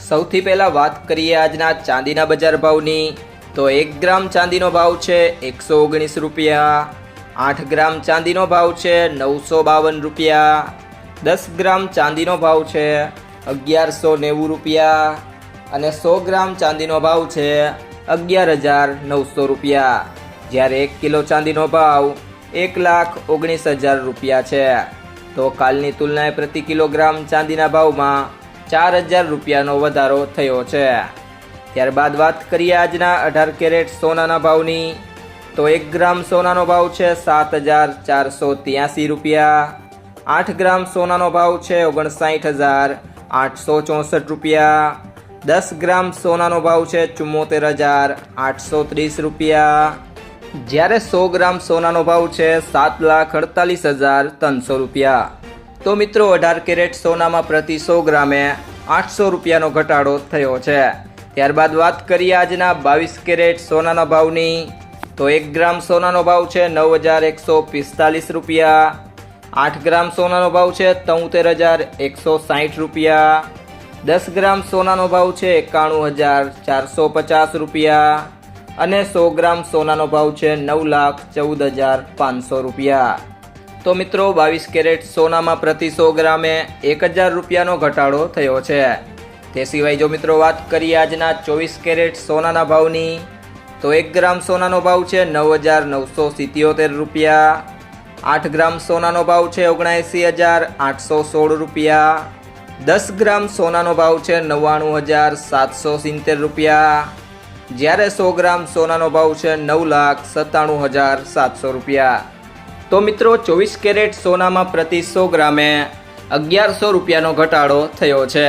સૌથી પહેલાં વાત કરીએ આજના ચાંદીના બજાર ભાવની. તો એક ગ્રામ ચાંદીનો ભાવ છે એકસો ઓગણીસ રૂપિયા, આઠ ગ્રામ ચાંદીનો ભાવ છે નવસો બાવન રૂપિયા, દસ ગ્રામ ચાંદીનો ભાવ છે અગિયારસો નેવું રૂપિયા અને સો ગ્રામ ચાંદીનો ભાવ છે અગિયાર હજાર નવસો રૂપિયા. જ્યારે એક કિલો ચાંદીનો ભાવ એક લાખ ઓગણીસ હજાર રૂપિયા છે. તો કાલની તુલનાએ પ્રતિ કિલોગ્રામ ચાંદીના ભાવમાં ચાર હજાર રૂપિયાનો વધારો થયો છે. ત્યારબાદ વાત કરીએ આજના અઢાર કેરેટ સોનાના ભાવની. તો એક ગ્રામ સોનાનો ભાવ છે સાત હજાર ચારસો ત્યાસી રૂપિયા. આઠ ગ્રામ સોનાનો ભાવ છે ઓગણસાઠ હજાર આઠસો ચોસઠ રૂપિયા. દસ ગ્રામ સોનાનો ભાવ છે ચુમ્મોતેર હજાર આઠસો ત્રીસ રૂપિયા. જ્યારે સો ગ્રામ સોનાનો ભાવ છે સાત લાખ અડતાલીસ હજાર ત્રણસો રૂપિયા. તો મિત્રો, અઢાર કેરેટ સોનામાં પ્રતિ સો ગ્રામે આઠસો રૂપિયાનો ઘટાડો થયો છે. ત્યારબાદ વાત કરીએ આજના બાવીસ કેરેટ સોનાના ભાવની. તો એક ગ્રામ સોનાનો ભાવ છે નવ હજાર એકસો પિસ્તાલીસ રૂપિયા. આઠ ગ્રામ સોનાનો ભાવ છે તોતેર હજાર એકસો સાઠ રૂપિયા. દસ ગ્રામ સોનાનો ભાવ છે એકાણું હજાર ચારસો પચાસ રૂપિયા. અને સો ગ્રામ સોનાનો ભાવ છે નવ લાખ ચૌદ હજાર પાંચસો રૂપિયા. તો મિત્રો, બાવીસ કેરેટ સોનામાં પ્રતિ સો ગ્રામે એક હજાર રૂપિયાનો ઘટાડો થયો છે. તે સિવાય જો મિત્રો વાત કરીએ આજના ચોવીસ કેરેટ સોનાના ભાવની, તો એક ગ્રામ સોનાનો ભાવ છે નવ હજાર નવસો સિત્યોતેર રૂપિયા. આઠ ગ્રામ સોનાનો ભાવ છે ઓગણએંસી હજાર આઠસો સોળ રૂપિયા. દસ ગ્રામ સોનાનો ભાવ છે નવ્વાણું હજાર સાતસો સિત્તેર રૂપિયા. જ્યારે સો ગ્રામ સોનાનો ભાવ છે નવ લાખ સત્તાણું હજાર સાતસો રૂપિયા. તો મિત્રો ચોવીસ કેરેટ સોનામાં પ્રતિ સો ગ્રામે અગિયારસો રૂપિયાનો ઘટાડો થયો છે.